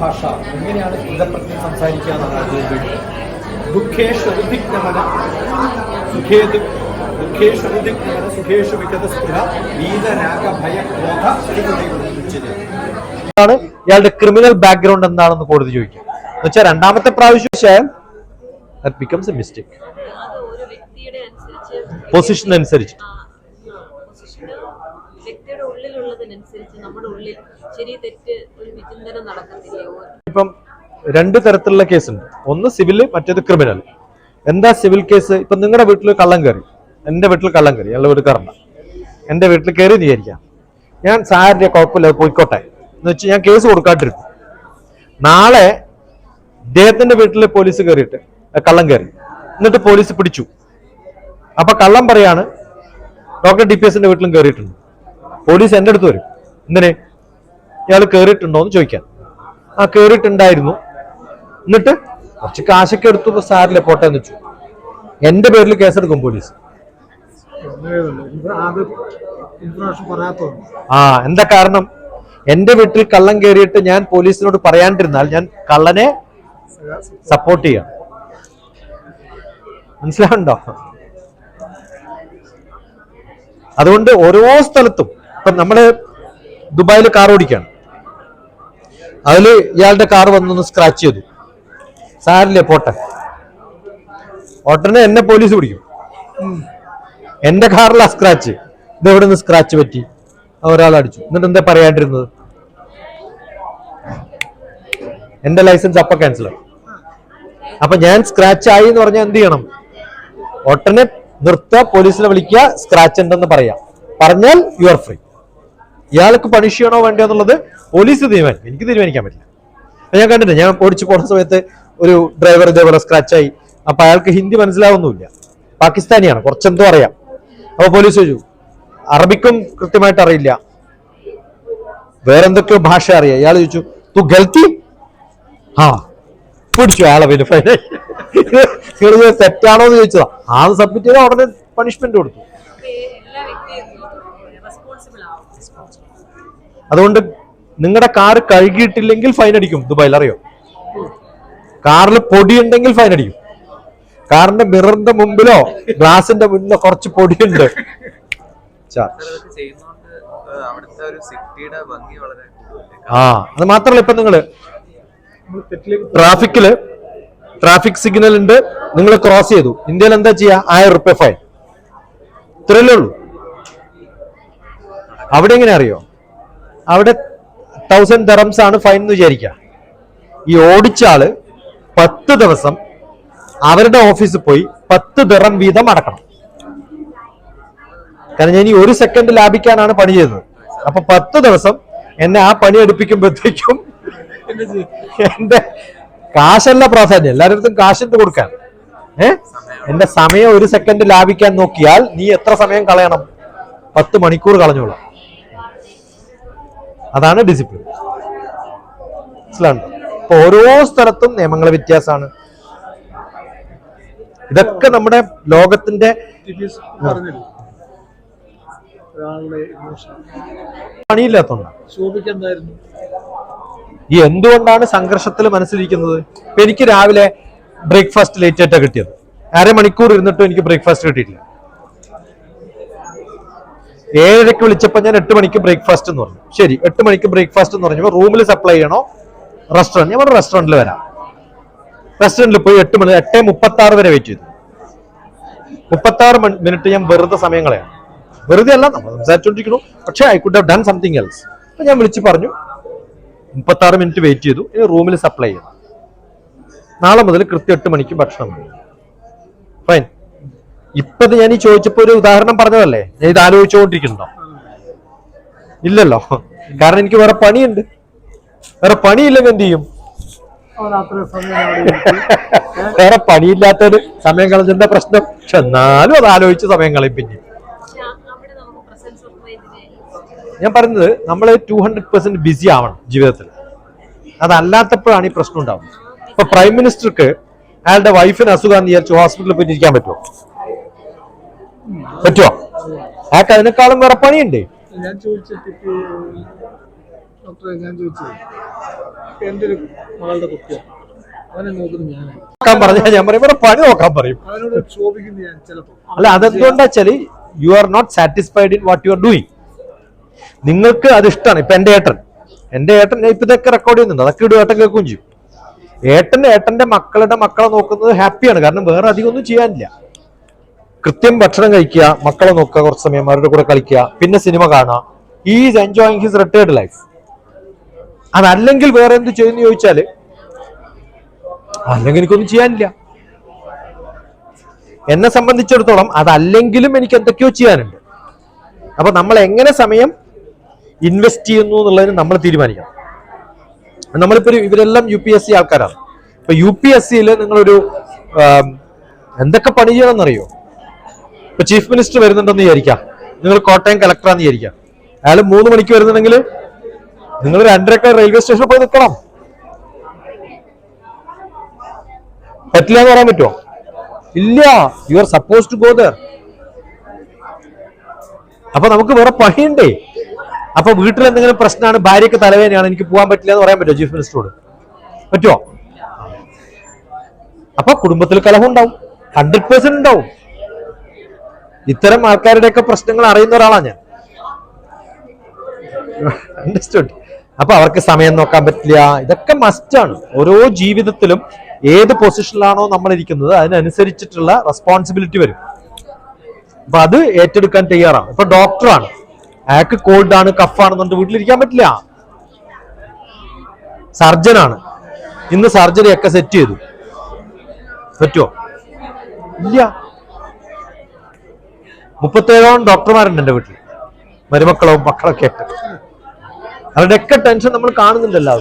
ഭാഷ. എങ്ങനെയാണ് കൃതപ്രജ്ഞ സംസാരിക്കുക എന്നാണ് ആദ്യം ചോദിക്കുന്നത്. ദുഃഖേഷു ഉദിഗ്നമന സുഖേതു ദുഃഖേഷു ഉദിഗ്നമന സുഖേഷു വിഗതസ്പൃഹ വീതരാഗ ഭയ ക്രോധ ഉച്ചത് ഇയാളുടെ ക്രിമിനൽ ബാക്ക്ഗ്രൗണ്ട് എന്താണെന്ന് കോടതി ചോദിക്കും. എന്നുവെച്ചാൽ രണ്ടാമത്തെ പ്രാവശ്യം ബിക്കംസ് എ മിസ്റ്റേക്ക് അത് ഒരു വ്യക്തിയുടെ അനുസരിച്ച് പൊസിഷൻ അനുസരിച്ച്. വ്യക്തിയുടെ ഉള്ളിലുള്ളതിനനുസരിച്ച് നമ്മുടെ ഉള്ളിൽ ശരി തെറ്റ് ഒരു വിചിന്തനം നടക്കത്തില്ലേ? ഓരോ ഇപ്പം രണ്ട് തരത്തിലുള്ള കേസുണ്ട്. ഒന്ന് സിവിൽ മറ്റേത് ക്രിമിനൽ. എന്താ സിവിൽ കേസ്? ഇപ്പൊ നിങ്ങളുടെ വീട്ടിൽ കള്ളം കയറി എന്റെ വീട്ടിൽ കള്ളം കയറി അയാളുടെ വീട്ടിൽ കറണ്ട എന്റെ വീട്ടിൽ കയറി വിചാരിക്കാം ഞാൻ സാറിന്റെ കുഴപ്പമില്ല പോയിക്കോട്ടെ. എന്ന് വെച്ച് ഞാൻ കേസ് കൊടുക്കാണ്ടിരുന്നു നാളെ ഇദ്ദേഹത്തിന്റെ വീട്ടിലെ പോലീസ് കയറിയിട്ട് കള്ളം കയറി എന്നിട്ട് പോലീസ് പിടിച്ചു. അപ്പൊ കള്ളം പറയാണ് ഡോക്ടർ ഡി പി എസിന്റെ വീട്ടിലും കയറിയിട്ടുണ്ട് പോലീസ് എന്റെ അടുത്ത് വരും. എന്തിനെ? ഇയാൾ കയറിയിട്ടുണ്ടോ എന്ന് ചോദിക്കാൻ. ആ കയറിയിട്ടുണ്ടായിരുന്നു എന്നിട്ട് കുറച്ച് കാശൊക്കെ എടുത്തു സാറിലെ പോട്ടെ എന്ന് വെച്ചു. എന്റെ പേരിൽ കേസെടുക്കും പോലീസ്. ആ എന്താ കാരണം? എന്റെ വീട്ടിൽ കള്ളം കയറിയിട്ട് ഞാൻ പോലീസിനോട് പറയാണ്ടിരുന്നാൽ ഞാൻ കള്ളനെ സപ്പോർട്ട് ചെയ്യാം. മനസ്സിലാവുണ്ടോ അതുകൊണ്ട് ഓരോ സ്ഥലത്തും ഇപ്പൊ നമ്മൾ ദുബായിൽ കാർ ഓടിക്കുകയാണ് അതിൽ ഇയാളുടെ കാർ വന്നൊന്ന് സ്ക്രാച്ച് ചെയ്തു. സാറില്ലേ പോട്ടെ. ഉടനെ എന്നെ പോലീസ് പിടിക്കും. എന്റെ കാറിലാ സ്ക്രാച്ച് ഇത് എവിടെ നിന്ന് സ്ക്രാച്ച് പറ്റി? ഒരാൾ അടിച്ചു. എന്നിട്ട് എന്താ പറയാണ്ടിരുന്നത്? എന്റെ ലൈസൻസ് അപ്പൊ ക്യാൻസൽ ആയി. അപ്പൊ ഞാൻ സ്ക്രാച്ച് ആയി എന്ന് പറഞ്ഞാൽ എന്ത് ചെയ്യണം? ഒട്ടനെ നിർത്തുക പോലീസിനെ വിളിക്കുക സ്ക്രാച്ച് ഉണ്ടെന്ന് പറയാം. പറഞ്ഞാൽ യു ആർ ഫ്രീ ഇയാൾക്ക് പണിഷ് ചെയ്യണോ വേണ്ടോ എന്നുള്ളത് പോലീസ് തീരുമാനിക്കും. എനിക്ക് തീരുമാനിക്കാൻ പറ്റില്ല. ഞാൻ കണ്ടില്ല ഞാൻ ഓടിച്ചു പോണ സമയത്ത് ഒരു ഡ്രൈവർ ഇതേപോലെ സ്ക്രാച്ചായി അപ്പൊ അയാൾക്ക് ഹിന്ദി മനസ്സിലാവുന്നില്ല പാകിസ്ഥാനിയാണ് കുറച്ചെന്തോ അറിയാം. അപ്പൊ പോലീസ് ചോദിച്ചു അറബിക്കും കൃത്യമായിട്ട് അറിയില്ല. വേറെന്തൊക്കെയോ ഭാഷ അറിയാം. ഇയാൾ ചോദിച്ചു തു ഗൽത്തി? ആ പിടിച്ചു അയാളെ വലിയ ഫൈനായി തെറ്റാണോ എന്ന് ചോദിച്ചതാ. ആ സബ്മിറ്റ് ചെയ്താൽ ഉടനെ പണിഷ്മെന്റ് കൊടുത്തു. അതുകൊണ്ട് നിങ്ങളുടെ കാർ കഴുകിയിട്ടില്ലെങ്കിൽ ഫൈൻ അടിക്കും. ദുബായിൽ അറിയോ? കാറിൽ പൊടി ഉണ്ടെങ്കിൽ ഫൈൻ അടിക്കും. കാറിന്റെ മിററിന്റെ മുമ്പിലോ ഗ്ലാസിന്റെ മുന്നിലോ കുറച്ച് പൊടിയുണ്ട്. ആ അത് മാത്രമല്ല ഇപ്പൊ നിങ്ങൾ ട്രാഫിക്കിൽ ട്രാഫിക് സിഗ്നൽ ഉണ്ട്. നിങ്ങൾ ക്രോസ് ചെയ്തു. ഇന്ത്യയിൽ എന്താ ചെയ്യാ? ആയിരം റുപ്യ ഫൈൻ ഇത്രയല്ലേ ഉള്ളൂ. അവിടെ എങ്ങനെ അറിയോ? അവിടെ തൗസൻഡ് തെറംസ് ആണ് ഫൈൻ എന്ന് വിചാരിക്കുക. ഈ ഓടിച്ച ആൾ പത്ത് ദിവസം അവരുടെ ഓഫീസിൽ പോയി പത്ത് ദിറം വീതം അടക്കണം. കാരണം ഞാൻ ഈ ഒരു സെക്കൻഡ് ലാഭിക്കാനാണ് പണി ചെയ്തത്. അപ്പൊ പത്ത് ദിവസം എന്നെ ആ പണി എടുപ്പിക്കുമ്പോഴത്തേക്കും എന്റെ കാശല്ല പ്രാധാന്യം. എല്ലാവരുടെ കാശിട്ട് കൊടുക്കാൻ. ഏ? എന്റെ സമയം ഒരു സെക്കൻഡ് ലാഭിക്കാൻ നോക്കിയാൽ നീ എത്ര സമയം കളയണം? പത്ത് മണിക്കൂർ കളഞ്ഞോളാം. അതാണ് ഡിസിപ്ലിൻ മനസ്സിലാണ്ടോ ഇപ്പൊ ഓരോ സ്ഥലത്തും നിയമങ്ങളെ വ്യത്യാസമാണ്. ഇതൊക്കെ നമ്മുടെ ലോകത്തിന്റെ ഈ എന്തുകൊണ്ടാണ് സംഘർഷത്തിൽ മനസ്സിലിരിക്കുന്നത്? എനിക്ക് രാവിലെ ബ്രേക്ക്ഫാസ്റ്റ് ലേറ്റ് ആയിട്ടാണ് കിട്ടിയത്. അരമണിക്കൂർ ഇരുന്നിട്ടും എനിക്ക് ബ്രേക്ക്ഫാസ്റ്റ് കിട്ടിയിട്ടില്ല. ഏഴരയ്ക്ക് വിളിച്ചപ്പോൾ ഞാൻ എട്ട് മണിക്ക് ബ്രേക്ക്ഫാസ്റ്റ് എന്ന് പറഞ്ഞു. ശരി എട്ട് മണിക്ക് ബ്രേക്ക്ഫാസ്റ്റ് എന്ന് പറഞ്ഞപ്പോൾ റൂമിൽ സപ്ലൈ ചെയ്യണോ? റെസ്റ്റോറന്റ് ഞാൻ പറഞ്ഞു റെസ്റ്റോറന്റിൽ വരാം. റെസ്റ്റോറന്റിൽ പോയി എട്ട് മണി എട്ട് മുപ്പത്തി ആറ് വരെ വെയിറ്റ് ചെയ്തു. മുപ്പത്തി ആറ് മിനിറ്റ് ഞാൻ വെറുതെ സമയം കളയാം വെറുതെ അല്ല നമ്മൾ സംസാരിച്ചോണ്ടിരിക്കുന്നു. പക്ഷേ I could have done something else അപ്പൊ ഞാൻ വിളിച്ച് പറഞ്ഞു മുപ്പത്തി ആറ് മിനിറ്റ് വെയിറ്റ് ചെയ്തു ഇനി റൂമിൽ സപ്ലൈ ചെയ്യണം. നാളെ മുതൽ കൃത്യം എട്ട് മണിക്ക് ഭക്ഷണം ഫൈൻ ഇപ്പൊ ഇത് ഞാൻ ഈ ചോദിച്ചപ്പോ ഒരു ഉദാഹരണം പറഞ്ഞതല്ലേ? ഞാൻ ഇത് ആലോചിച്ചുകൊണ്ടിരിക്കുന്നുണ്ടോ ഇല്ലല്ലോ. കാരണം എനിക്ക് വേറെ പണിയുണ്ട്. വേറെ പണിയില്ലെങ്കിൽ എന്ത് ചെയ്യും. വേറെ പണിയില്ലാത്തൊരു സമയം കളഞ്ഞിന്റെ പ്രശ്നം? പക്ഷെ എന്നാലും അത് ആലോചിച്ച് സമയം കളയും പിന്നെ. ഞാൻ പറയുന്നത് നമ്മൾ ടു ഹൺഡ്രഡ് പെർസെന്റ് ബിസി ആവണം ജീവിതത്തിൽ അതല്ലാത്തപ്പോഴാണ് ഈ പ്രശ്നം ഉണ്ടാവുന്നത്. ഇപ്പൊ പ്രൈം മിനിസ്റ്റർക്ക് അയാളുടെ വൈഫിന് അസുഖം എന്ന് വിചാരിച്ചു ഹോസ്പിറ്റലിൽ പോയി ഇരിക്കാൻ പറ്റുമോ? പറ്റുമോ അയാൾക്ക് അതിനേക്കാളും വേറെ പണിയുണ്ട്? ഞാൻ ചോദിച്ചിട്ട് ഡോക്ടറെ ഞാൻ ചോദിച്ചത്. എന്റെ ഒരു മകളുടെ കുട്ടിയാണ് അവനെ നോക്കുന്നത് ഞാനാണ് നോക്കാൻ പറഞ്ഞാൽ ഞാൻ പറയും ഇവിടെ പണി നോക്കാൻ പറയും. അവനോട് ചോദിക്കുന്നു ഞാൻ ചിലപ്പോൾ അല്ല അതെന്തുകൊണ്ടാ വെച്ചാൽ you are not satisfied in what you are doing നിങ്ങൾക്ക് അത് ഇഷ്ടമാണ് ഇപ്പൊ എന്റെ ഏട്ടൻ. എന്റെ ഏട്ടൻ ഞാൻ ഇപ്പൊ ഇതൊക്കെ റെക്കോർഡ് ചെയ്യുന്നുണ്ട്. അതൊക്കെ ഇടും ഏട്ടൻ കേൾക്കുകയും ചെയ്യും. ഏട്ടൻ ഏട്ടന്റെ മക്കളുടെ മക്കളെ നോക്കുന്നത് ഹാപ്പിയാണ് കാരണം വേറെ അധികം ഒന്നും ചെയ്യാനില്ല. കൃത്യം ഭക്ഷണം കഴിക്കുക മക്കളെ നോക്കുക കുറച്ച് സമയം അവരുടെ കൂടെ കളിക്കുക പിന്നെ സിനിമ കാണുക. Is enjoying his retired life അതല്ലെങ്കിൽ വേറെ എന്ത് ചെയ്യുന്നു ചോദിച്ചാൽ അല്ലെങ്കിൽ എനിക്കൊന്നും ചെയ്യാനില്ല. എന്നെ സംബന്ധിച്ചിടത്തോളം അതല്ലെങ്കിലും എനിക്ക് എന്തൊക്കെയോ ചെയ്യാനുണ്ട്. അപ്പൊ നമ്മൾ എങ്ങനെ സമയം ഇൻവെസ്റ്റ് ചെയ്യുന്നു എന്നുള്ളതിന് നമ്മൾ തീരുമാനിക്കണം. നമ്മളിപ്പോ ഒരു- ഇവരെല്ലാം യു പി എസ് സി ആൾക്കാരാണ്. ഇപ്പൊ യു പി എസ് സിയിൽ നിങ്ങളൊരു എന്തൊക്കെ പണി ചെയ്യണമെന്നറിയോ? ഇപ്പൊ ചീഫ് മിനിസ്റ്റർ വരുന്നുണ്ടെന്ന് വിചാരിക്കാം. നിങ്ങൾ കോട്ടയം കളക്ടറാന്ന് വിചാരിക്കാം. അയാൾ മൂന്ന് മണിക്ക് വരുന്നുണ്ടെങ്കിൽ നിങ്ങൾ രണ്ടരക്ക റെയിൽവേ സ്റ്റേഷനിൽ പോയി നിൽക്കണം. പറ്റില്ല എന്ന് പറയാൻ പറ്റുമോ? ഇല്ല. You are suppose to go there അപ്പൊ നമുക്ക് വേറെ പണിയുണ്ടേ. അപ്പൊ വീട്ടിൽ എന്തെങ്കിലും പ്രശ്നമാണ് ഭാര്യക്ക് തലവേദനയാണ് എനിക്ക് പോകാൻ പറ്റില്ല എന്ന് പറയാൻ പറ്റുമോ ചീഫ് മിനിസ്റ്ററോട്? പറ്റുമോ? അപ്പൊ കുടുംബത്തിൽ കലഹം ഉണ്ടാവും. ഹൺഡ്രഡ് പേഴ്സെന്റ് ഉണ്ടാവും. ഇത്തരം ആൾക്കാരുടെയൊക്കെ പ്രശ്നങ്ങൾ അറിയുന്ന ഒരാളാണ് ഞാൻ. അണ്ടർസ്റ്റുഡ് അപ്പൊ അവർക്ക് സമയം നോക്കാൻ പറ്റില്ല. ഇതൊക്കെ മസ്റ്റാണ് ഓരോ ജീവിതത്തിലും ഏത് പൊസിഷനിലാണോ നമ്മൾ ഇരിക്കുന്നത് അതിനനുസരിച്ചിട്ടുള്ള റെസ്പോൺസിബിലിറ്റി വരും. അപ്പൊ അത് ഏറ്റെടുക്കാൻ തയ്യാറാണ്. ഇപ്പൊ ഡോക്ടറാണ് അയാൾക്ക് കോൾഡ് ആണ് കഫാണെന്നുണ്ട് വീട്ടിലിരിക്കാൻ പറ്റില്ല. സർജനാണ് ഇന്ന് സർജറി ഒക്കെ സെറ്റ് ചെയ്തു. പറ്റുമോ ഇല്ല. മുപ്പത്തേഴോളം ഡോക്ടർമാരുണ്ട് എന്റെ വീട്ടിൽ. മരുമക്കളോ മക്കളൊക്കെ ആയിട്ട്. അവരുടെയൊക്കെ ടെൻഷൻ നമ്മൾ കാണുന്നുണ്ടല്ലോ.